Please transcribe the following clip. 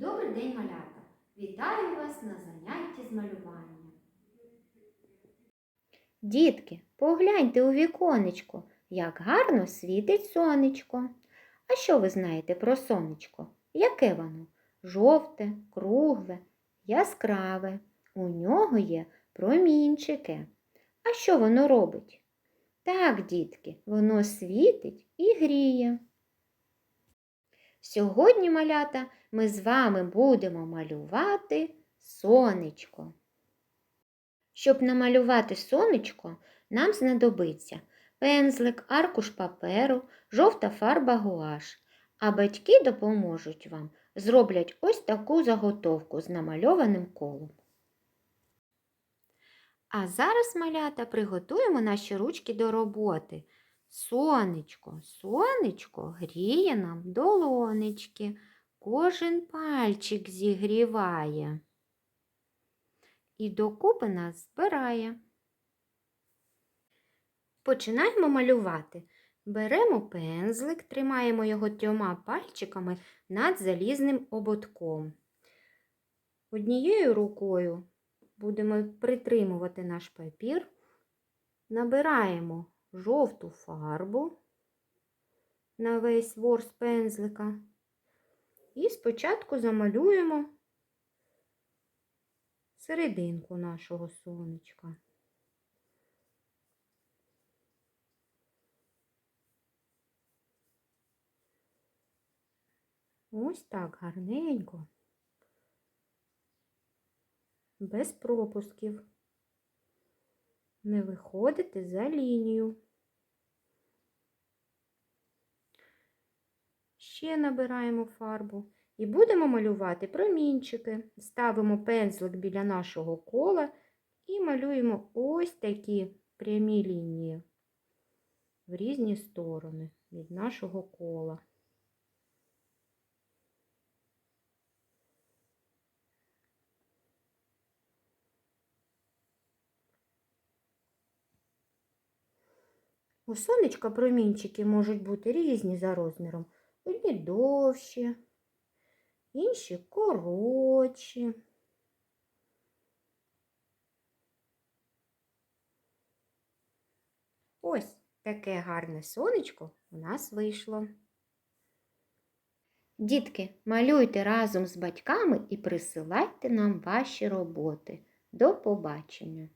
Добрий день, малята! Вітаю вас на занятті з малювання. Дітки, погляньте у віконечко, як гарно світить сонечко. А що ви знаєте про сонечко? Яке воно? Жовте, кругле, яскраве. У нього є промінчики. А що воно робить? Так, дітки, воно світить і гріє. Сьогодні, малята, ми з вами будемо малювати сонечко. Щоб намалювати сонечко, нам знадобиться пензлик, аркуш паперу, жовта фарба гуаш. А батьки допоможуть вам, зроблять ось таку заготовку з намальованим колом. А зараз, малята, приготуємо наші ручки до роботи. Сонечко, сонечко гріє нам долонечки, кожен пальчик зігріває і докупи нас збирає. Починаємо малювати. Беремо пензлик, тримаємо його трьома пальчиками над залізним ободком. Однією рукою будемо притримувати наш папір, набираємо жовту фарбу на весь ворс пензлика і спочатку замалюємо серединку нашого сонечка. Ось так гарненько, без пропусків. Не виходити за лінію. Ще набираємо фарбу. І будемо малювати промінчики. Ставимо пензлик біля нашого кола і малюємо ось такі прямі лінії в різні сторони від нашого кола. У сонечка промінчики можуть бути різні за розміром. Одні довші, інші коротші. Ось таке гарне сонечко у нас вийшло. Дітки, малюйте разом з батьками і присилайте нам ваші роботи. До побачення!